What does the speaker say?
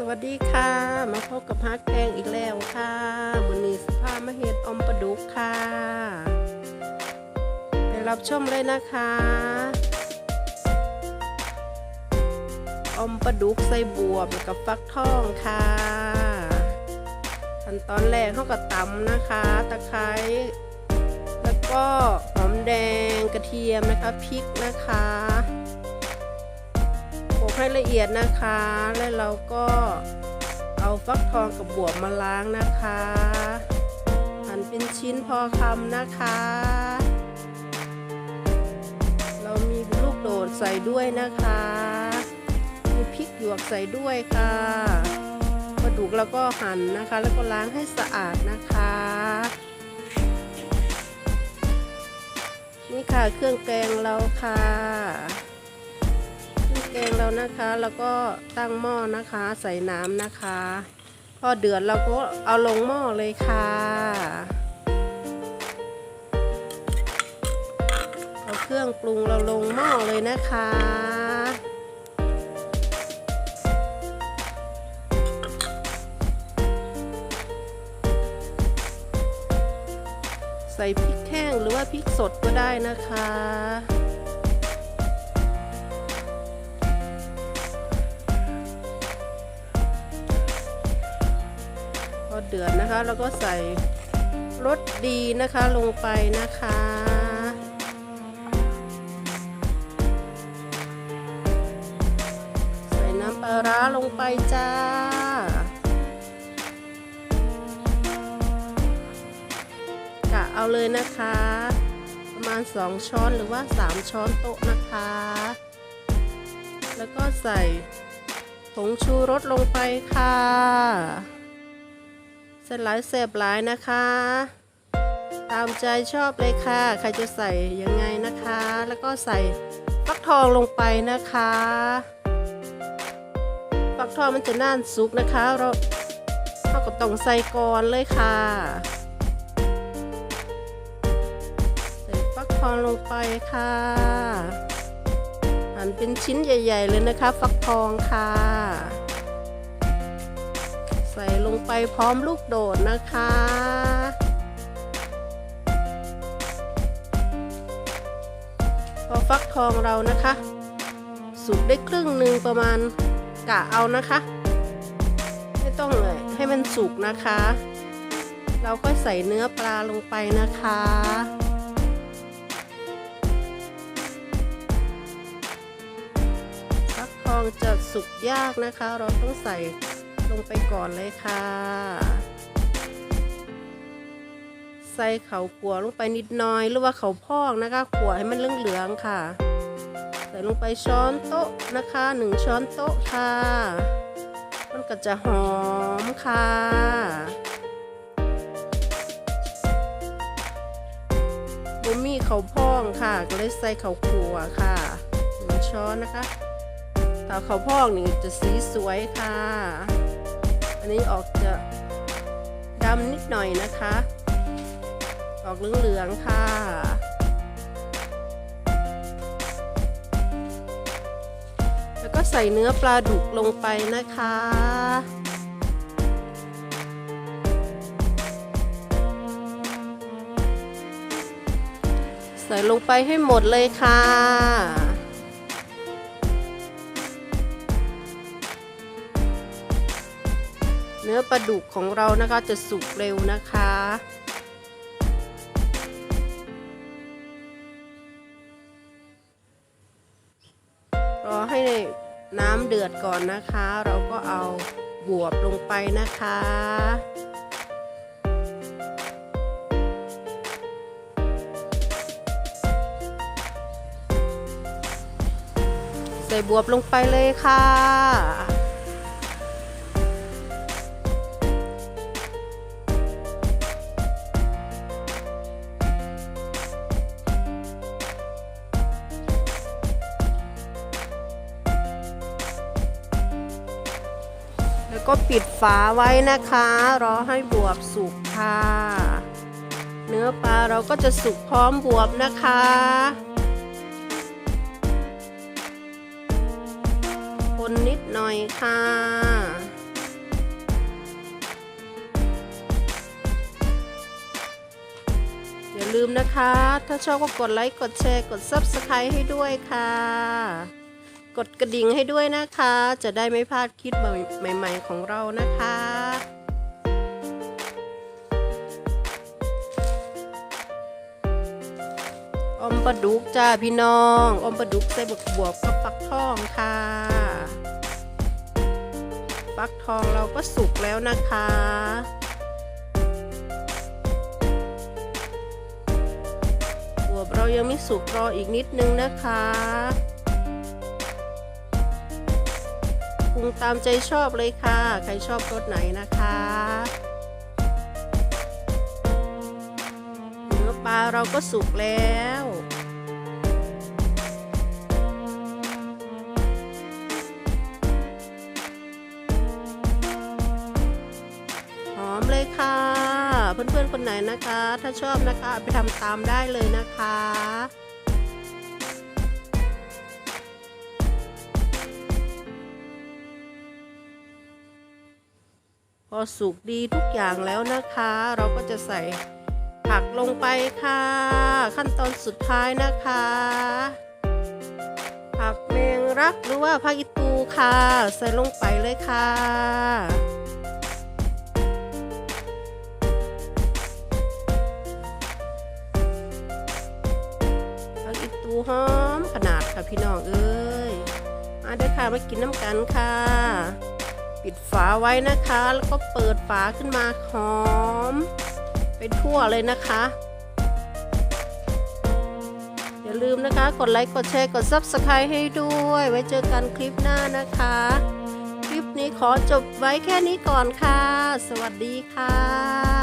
สวัสดีค่ะ มาพบกับฮักแกงอีกแล้วค่ะวันนี้สภาพมาเฮ็ดอมปลาดุกค่ะ ไปรับชมเลยนะคะ อมปลาดุกใส่บวบกับฟักทองค่ะขั้นตอนแรกเขาก็ตำนะคะ ตะไคร้แล้วก็หอมแดงกระเทียมนะคะพริกนะคะ ให้ละเอียดนะคะ แล้วเราก็เอาฟักทองกับบวบมาล้างนะคะหั่นเป็นชิ้นพอคำนะคะ เรามีลูกโดดใส่ด้วยนะคะ มีพริกหยวกใส่ด้วยค่ะปลาดุกเราก็หั่นนะคะ แล้วก็ล้างให้สะอาดนะคะ นี่ค่ะเครื่องแกงเราค่ะ งแกงเรานะคะ แล้วก็ตั้งหม้อนะคะ ใส่น้ำนะคะ พอเดือดเราก็เอาลงหม้อเลยค่ะ เอาเครื่องปรุงเราลงหม้อเลยนะคะใส่พริกแห้งหรือว่าพริกสดก็ได้นะคะ เดือดนะคะเราก็ใส่รสดีนะคะลงไปนะคะ ใส่น้ำปลาร้าลงไปจ้า กะเอาเลยนะคะ ประมาณ 2 ช้อนหรือว่า 3 ช้อนโต๊ะนะคะ แล้วก็ใส่ผงชูรสลงไปค่ะ เสร็จหลายเสบหลายนะคะ ตามใจชอบเลยค่ะ ใครจะใส่ยังไงนะคะ แล้วก็ใส่ฟักทองลงไปนะคะฟักทองมันจะน่านสุกนะคะ เราเราก็ต้องใส่ก่อนเลยค่ะ ใส่ฟักทองลงไปค่ะหั่นเป็นชิ้นใหญ่ ๆ เลยนะคะ ฟักทองค่ะ ส่ลงไปพร้อมลูกโดดนะคะ พอฟักทองเรานะคะ สุกได้ครึ่งหนึ่งประมาณกะเอานะคะ ไม่ต้องเลยให้มันสุกนะคะ เราก็ใส่เนื้อปลาลงไปนะคะฟักทองจะสุกยากนะคะ เราต้องใส่ ลงไปก่อนเลยค่ะ ใส่เขาขัวลงไปนิดน่อยหรือว่าเขาพอกนะคะขัวให้มันเหลืองๆค่ะ ใส่ลงไปช้อนโต๊ะนะคะหนึ่งช้อนโต๊ะค่ะ มันก็จะหอมค่ะบุมี่เขาพองค่ะ ก็เลยใส่เขาขัวค่ะหนึ่งช้อนนะคะถ้าเขาพองนี่จะสีสวยค่ะ อันนี้ออกจะดำนิดหน่อยนะคะ ออกเหลืองๆค่ะ แล้วก็ใส่เนื้อปลาดุกลงไปนะคะใส่ลงไปให้หมดเลยค่ะ อปลาดุกของเรานะคะจะสุกเร็วนะคะ รอให้น้ำเดือดก่อนนะคะ เราก็เอาบวบลงไปนะคะใส่บวบลงไปเลยค่ะ ก็ปิดฝาไว้นะคะ รอให้บวบสุกค่ะ เนื้อปลาเราก็จะสุกพร้อมบวบนะคะ คนนิดหน่อยค่ะอย่าลืมนะคะ ถ้าชอบก็กดไลค์ กดแชร์ กด Subscribe ให้ด้วยค่ะ กดกระดิ่งให้ด้วยนะคะ จะได้ไม่พลาดคลิปใหม่ๆของเรานะคะอมปลาดุกจ้าพี่น้องอมปลาดุกใส่บวกบวกกับฟักทองค่ะฟักทองเราก็สุกแล้วนะคะบวบเรายังไม่สุกรออีกนิดนึงนะคะ รุงตามใจชอบเลยค่ะ ใครชอบรสไหนนะคะ เนื้อปลาเราก็สุกแล้วหอมเลยค่ะ เพื่อนๆคนไหนนะคะ ถ้าชอบนะคะไปทำตามได้เลยนะคะ พอสุกดีทุกอย่างแล้วนะคะ เราก็จะใส่ผักลงไปค่ะ ขั้นตอนสุดท้ายนะคะ ผักแมงรักหรือว่าผักอีตูค่ะ ใส่ลงไปเลยค่ะผักอีตูหอมขนาดค่ะพี่น้องเอ้ยมาเด้อค่ะมากินน้ำกันค่ะ ปิดฝาไว้นะคะ แล้วก็เปิดฝาขึ้นมาหอม ไปทั่วเลยนะคะ อย่าลืมนะคะ กดไลค์กดแชร์กด Subscribe ให้ด้วย ไว้เจอกันคลิปหน้านะคะ คลิปนี้ขอจบไว้แค่นี้ก่อนค่ะ สวัสดีค่ะ